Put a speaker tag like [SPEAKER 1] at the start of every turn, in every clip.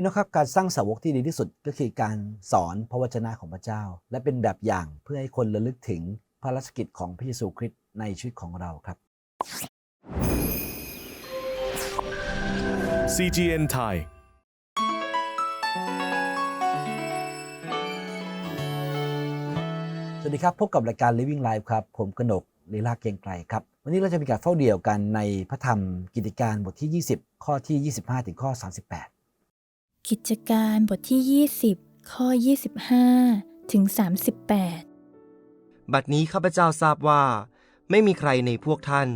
[SPEAKER 1] พี่น้องครับการสร้างสาวกที่ดีที่สุดก็คือการสอนพระวจนะของพระเจ้า และเป็นแบบอย่างเพื่อให้คนระลึกถึงพระราชกิจของพระเยซูคริสต์ในชีวิตของเราครับ
[SPEAKER 2] CGN Thai
[SPEAKER 1] สวัสดีครับ พบกับรายการ Living Life ครับ ผมกนกลีลาเกรียงไกรครับ วันนี้เราจะมีการเฝ้าเดี่ยวกันในพระธรรมกิจการบทที่ 20 ข้อที่ 25 ถึงข้อ 38
[SPEAKER 3] กิจการบทที่ 20 ข้อ 25 ถึง 38
[SPEAKER 4] บัดนี้ข้าพเจ้าทราบว่า ไม่มีใครในพวกท่าน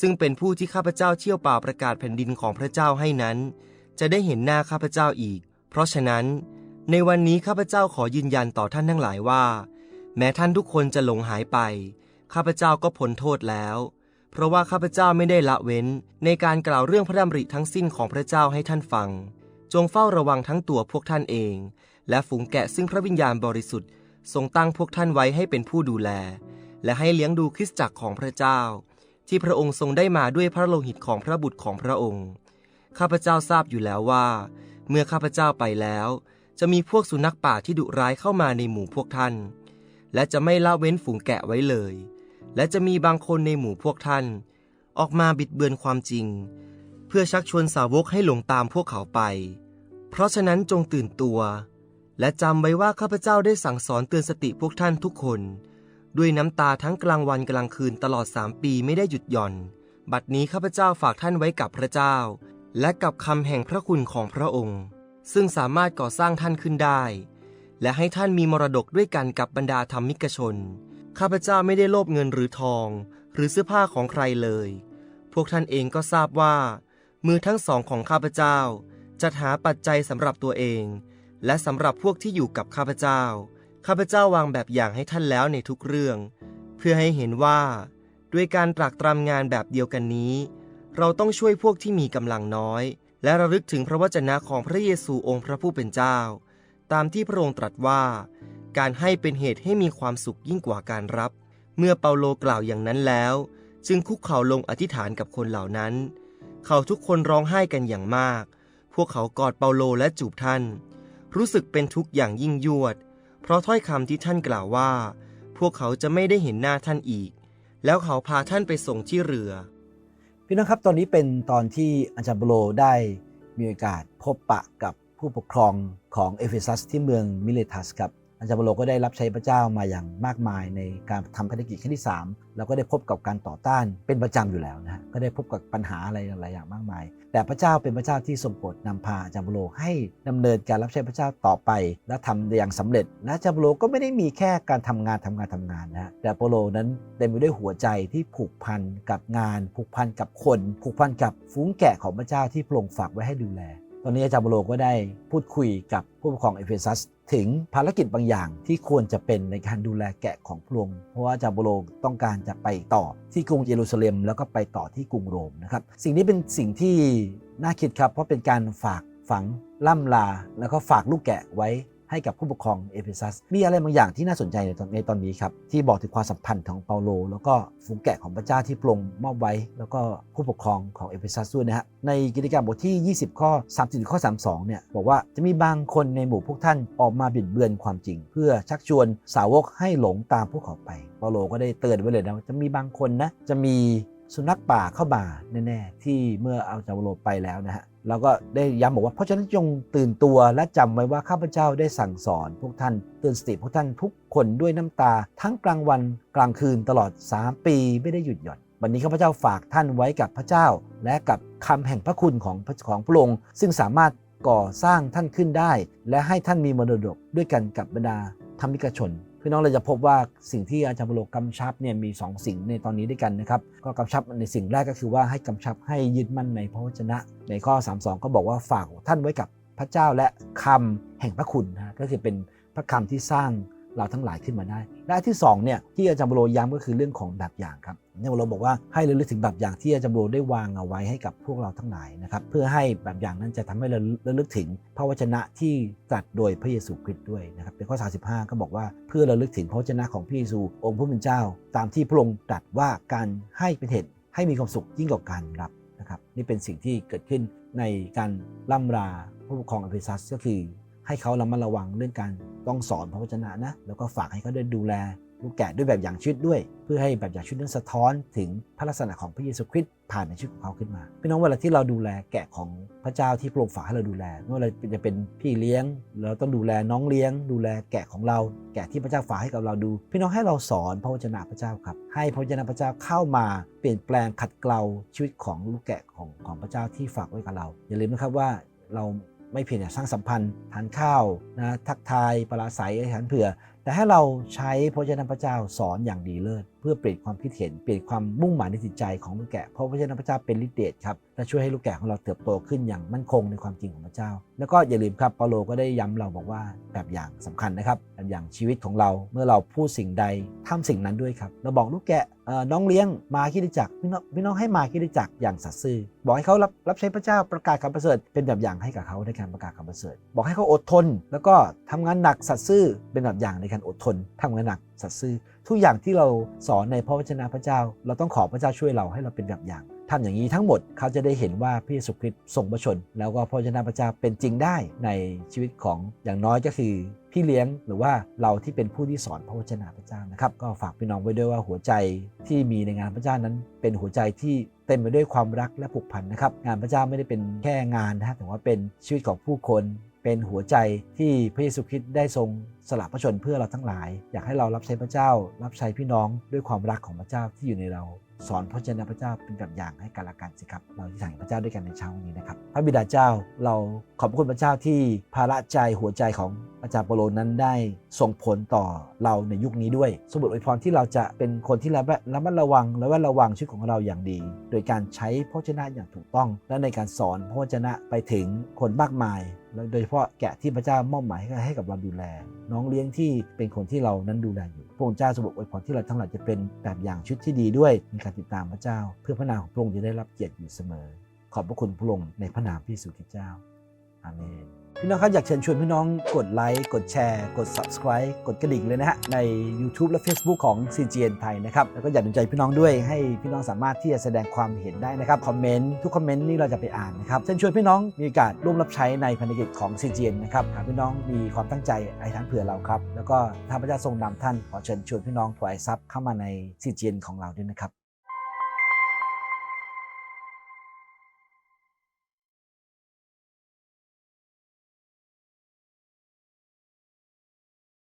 [SPEAKER 4] ซึ่งเป็นผู้ที่ข้าพเจ้าเชี่ยวป่าประกาศแผ่นดินของพระเจ้าให้นั้น จะได้เห็นหน้าข้าพเจ้าอีก เพราะฉะนั้น ในวันนี้ข้าพเจ้าขอยืนยันต่อท่านทั้งหลายว่า แม้ท่านทุกคนจะหลงหายไป ข้าพเจ้าก็พ้นโทษแล้วเพราะว่าข้าพเจ้าไม่ได้ละเว้นในการกล่าวเรื่องพระดำริทั้งสิ้นของพระเจ้าให้ท่านฟัง จงเฝ้าระวังทั้งตัวพวกท่านเอง และฝูงแกะซึ่งพระวิญญาณบริสุทธิ์ทรงตั้งพวกท่านไว้ให้เป็นผู้ดูแล และให้เลี้ยงดูคริสตจักรของพระเจ้า ที่พระองค์ทรงได้มาด้วยพระโลหิตของพระบุตรของพระองค์ ข้าพเจ้าทราบอยู่แล้วว่า เมื่อข้าพเจ้าไปแล้ว จะมีพวกสุนัขป่าที่ดุร้ายเข้ามาในหมู่พวกท่าน และจะไม่ละเว้นฝูงแกะไว้เลย และจะมีบางคนในหมู่พวกท่าน ออกมาบิดเบือนความจริง เพื่อชักชวนสาวกให้หลงตามพวกเขาไป เพราะฉะนั้นจงตื่นตัว และจำไว้ว่าข้าพเจ้าได้สั่งสอนเตือนสติพวกท่านทุกคน ด้วยน้ำตาทั้งกลางวันกลางคืนตลอดสามปีไม่ได้หยุดหย่อน บัดนี้ข้าพเจ้าฝากท่านไว้กับพระเจ้า และกับคำแห่งพระคุณของพระองค์ ซึ่งสามารถก่อสร้างท่านขึ้นได้ และให้ท่านมีมรดกด้วยกันกับบรรดาธรรมิกชน ข้าพเจ้าไม่ได้โลภเงินหรือทอง หรือเสื้อผ้าของใครเลย พวกท่านเองก็ทราบว่า มือทั้งสองของข้าพเจ้า จัดหาปัจจัยสำหรับตัวเอง และสำหรับพวกที่อยู่กับข้าพเจ้า ข้าพเจ้าวางแบบอย่างให้ท่านแล้วในทุกเรื่อง เพื่อให้เห็นว่า ด้วยการตรากตรำงานแบบเดียวกันนี้ เราต้องช่วยพวกที่มีกำลังน้อย และระลึกถึงพระวจนะของพระเยซูองค์พระผู้เป็นเจ้า ตามที่พระองค์ตรัสว่า การให้เป็นเหตุให้มีความสุขยิ่งกว่าการรับ เมื่อเปาโลกล่าวอย่างนั้นแล้ว จึงคุกเข่าลงอธิษฐานกับคนเหล่านั้น เขาทุกคนร้องไห้กันอย่างมาก พวกเขากอดเปาโลและจูบท่าน รู้สึกเป็นทุกข์อย่างยิ่งยวด เพราะถ้อยคำที่ท่านกล่าวว่า พวกเขาจะไม่ได้เห็นหน้าท่านอีก แล้วเขาพาท่านไปส่งที่เรือ
[SPEAKER 1] พี่น้องครับตอนนี้เป็นตอนที่อาจารย์เปาโลได้มีโอกาสพบปะกับผู้ปกครองของเอเฟซัสที่เมืองมิเลทัสครับ อาจารย์เปโลก็ได้รับใช้พระเจ้ามาอย่างมากมายในการทำภารกิจขั้นที่ 3 แล้วก็ได้พบกับการต่อต้านเป็นประจำอยู่แล้วนะก็ได้พบกับปัญหาอะไรหลายอย่างมากมาย แต่พระเจ้าเป็นพระเจ้าที่ทรงโปรดนำพาอาจารย์เปโลให้ดำเนินการรับใช้พระเจ้าต่อไป และทำอย่างสำเร็จ และอาจารย์เปโลก็ไม่ได้มีแค่การทำงานทำงานทำงานนะแต่เปโลนั้นเต็มไปด้วยหัวใจที่ผูกพันกับงาน ผูกพันกับคน ผูกพันกับฝูงแกะของพระเจ้าที่พระองค์ฝากไว้ให้ดูแล ตอนนี้อาจารย์บโลก็ได้พูดคุยกับผู้ปกครองเอเฟซัสถึงภารกิจบางอย่างที่ควรจะเป็นในการดูแลแกะของพระองค์เพราะว่าอาจารย์บโลต้องการจะไปต่อที่กรุงเยรูซาเล็ม แล้วก็ไปต่อที่กรุงโรมนะครับสิ่งนี้เป็นสิ่งที่น่าคิดครับเพราะเป็นการฝากฝังล่ำลา แล้วก็ฝากลูกแกะไว้ ให้กับผู้ปกครองเอเฟซัส มีอะไรบางอย่างที่น่าสนใจในตอนในตอนนี้ครับ ที่บอกถึงความสัมพันธ์ของเปาโล แล้วก็ฝูงแกะของพระเจ้าที่ปรงมอบไว้ แล้วก็ผู้ปกครองของเอเฟซัสด้วยนะฮะ ในกิจการบทที่ 20 ข้อ 30 ข้อ 32 เนี่ย บอกว่าจะมีบางคนในหมู่พวกท่านออกมาบิดเบือนความจริง เพื่อชักชวนสาวกให้หลงตามพวกเขาไป เปาโลก็ได้เตือนไว้เลยนะว่าจะมีบางคนนะจะมีสุนัขป่าเข้ามาแน่ๆที่เมื่อเอาจาโลไปแล้วนะฮะ แล้วก็ได้ย้ำบอกว่าเพราะฉะนั้นจงตื่นตัวและจำไว้ว่าข้าพเจ้าได้สั่งสอน พวกท่านเตือนสติพวกท่านทุกคนด้วยน้ำตา ทั้งกลางวันกลางคืนตลอด 3 ปีไม่ได้หยุดหย่อนวันนี้ข้าพเจ้าฝากท่านไว้กับพระเจ้า และกับคำแห่งพระคุณของของพระองค์ซึ่งสามารถก่อสร้างท่านขึ้นได้ และให้ท่านมีมรดกด้วยกันกับบรรดาธรรมิกชน พี่น้องเราจะพบว่าสิ่งที่อาจารย์ปโรกำชับเนี่ยมี2สิ่งในตอนนี้ด้วยกันนะครับก็กำชับในสิ่งแรกก็คือว่าให้กำชับให้ยึดมั่นในพระวจนะ ในข้อ 32 ก็บอกว่าฝากท่านไว้กับพระเจ้าและคำแห่งพระคุณนะก็คือเป็นพระคำที่สร้าง เราทั้งหลายขึ้นมาได้ และที่2เนี่ยที่อาจารย์ปโลย้ำก็คือเรื่องของแบบอย่างครับอาจารย์ปโลบอกว่าให้ระลึกถึงแบบอย่างที่อาจารย์ปโลได้วางเอาไว้ให้กับพวกเราทั้งหลายนะครับเพื่อให้แบบอย่างนั้นจะทำให้เราระลึกถึงพระวจนะที่ตรัสโดยพระเยซูคริสต์ด้วยนะครับเป็นข้อ 35 ก็บอกว่าเพื่อระลึกถึงพระวจนะของพระเยซู องค์พระผู้เป็นเจ้า ตามที่พระองค์ตรัสว่าการให้เป็นเหตุให้มีความสุขยิ่งกว่าการรับนะครับนี่เป็นสิ่งที่เกิดขึ้นในการล่ำราผู้ปกครองอเฟซัสก็คือ ให้เขาระมัดระวังเรื่องการต้องสอนพระวจนะนะ แล้วก็ฝากให้เขาได้ดูแลลูกแกะด้วยแบบอย่างชีวิตด้วย เพื่อให้แบบอย่างชีวิตนั้นสะท้อนถึงพระลักษณะของพระเยซูคริสต์ผ่านในชีวิตของเขาขึ้นมาพี่น้องเวลาที่เราดูแลแกะของพระเจ้าที่พระองค์ฝากให้เราดูแลไม่ว่าเราจะเป็นพี่เลี้ยง เราต้องดูแลน้องเลี้ยง ดูแลแกะของเรา แกะที่พระเจ้าฝากให้กับเราดู พี่น้องให้เราสอนพระวจนะพระเจ้าครับ ให้พระวจนะพระเจ้าเข้ามาเปลี่ยนแปลงขัดเกลาชีวิตของลูกแกะของของพระเจ้าที่ฝากไว้กับเรา อย่าลืมนะครับว่าเรา ไม่เพียงแต่สร้างสัมพันธ์ทานข้าวนะทักทายปราศัยอาหารเผื่อ แต่ให้เราใช้พระเจ้าพระเจ้าสอนอย่างดีเลิศเพื่อเปลี่ยนความคิดเห็นเปลี่ยนความมุ่งหมายในจิตใจของลูกแกะเพราะพระเจ้าพระเจ้าเป็นฤทธิเดชครับและช่วยให้ลูกแกะของเราเติบโตขึ้นอย่างมั่นคงในความจริงของพระเจ้า แล้วก็อย่าลืมครับเปาโลก็ได้ย้ำเราบอกว่าแบบอย่างสำคัญนะครับแบบอย่างชีวิตของเราเมื่อเราพูดสิ่งใดทำสิ่งนั้นด้วยครับเราบอกลูกแกะน้องเลี้ยงมาคิดจักพี่น้องพี่น้องให้มาคิดจักอย่างสัตย์ซื่อบอกให้เขารับรับใช้พระเจ้าประกาศคำประเสริฐเป็นแบบอย่างให้กับเขาในการประกาศคำประเสริฐบอกให้เขาอดทน แล้วก็ทำงานหนักสัตย์ซื่อเป็นแบบอย่างในการอดทนทำงานหนักสัตย์ซื่อ ทุกอย่างที่เราสอนในพระวจนะพระเจ้า เราต้องขอพระเจ้าช่วยเราให้เราเป็นแบบอย่างทำอย่างนี้ทั้งหมดเขาจะได้เห็นว่าพระเยซูคริสต์ทรงประชน แล้วก็พระวจนะพระเจ้าเป็นจริงได้ในชีวิตของอย่างน้อยก็คือพี่เลี้ยงหรือว่าเราที่เป็นผู้ที่สอนพระวจนะพระเจ้านะครับ ก็ฝากพี่น้องไว้ด้วยว่าหัวใจที่มีในงานพระเจ้านั้น เป็นหัวใจที่เต็มไปด้วยความรักและผูกพันนะครับ งานพระเจ้าไม่ได้เป็นแค่งานนะแต่ว่าเป็นชีวิตของผู้คน เป็นหัวใจที่พระเยซูคริสต์ได้ทรง สละพระชนเพื่อเราทั้งหลาย อยากให้เรารับใช้พระเจ้า รับใช้พี่น้องด้วยความรักของพระเจ้าที่อยู่ในเรา สอนพระเจ้าพระเจ้าเป็นแบบอย่างให้กันละกันสิครับ เราที่สั่งพระเจ้าด้วยกันในเช้าวันนี้นะครับ พระบิดาเจ้าเราขอบคุณพระเจ้าที่ภาระใจหัวใจของอาจารย์เปโลนั้นได้ส่งผลต่อเราในยุคนี้ด้วย สมบูรณ์อวยพรที่เราจะเป็นคนที่ระแวดระมัดระวังและว่าระวังชีวิตของเราอย่างดี โดยการใช้พระวจนะอย่างถูกต้อง และในการสอนพระวจนะไปถึงคนมากมายและโดยเฉพาะแกะที่พระเจ้ามอบหมายให้กับเราดูแลนองเลี้ยงที่เป็นคนที่เรานั้นดูแลอยู่ พระองค์เจ้าสมบูรณ์อวยพรที่เราทั้งหลายจะเป็นแบบอย่างชุดที่ดีด้วยในการติดตามพระเจ้า เพื่อพระนามของพระองค์จะได้รับเกียรติอยู่เสมอ ขอบพระคุณพระองค์ในพระนามพระเยซูคริสต์เจ้าอาเมน พี่น้องครับอยากเชิญชวนพี่น้องกดไลค์ กดแชร์ กด subscribe กดกระดิ่งเลยนะฮะ ใน YouTube และ Facebook ของ CGN ไทยนะครับ แล้วก็อยากดลใจพี่น้องด้วยให้พี่น้องสามารถที่จะแสดงความเห็นได้นะครับคอมเมนต์ทุกคอมเมนต์นี่เราจะไปอ่านนะครับ เชิญชวนพี่น้องมีโอกาสร่วมรับใช้ในพันธกิจของ CGN นะครับหากพี่น้องมีความตั้งใจไอ้ท่านเผื่อเราครับ แล้วก็ถ้าพระเจ้าทรงนำท่านขอเชิญชวนพี่น้องถวายทรัพย์เข้ามาใน CGN ของเราด้วยนะครับ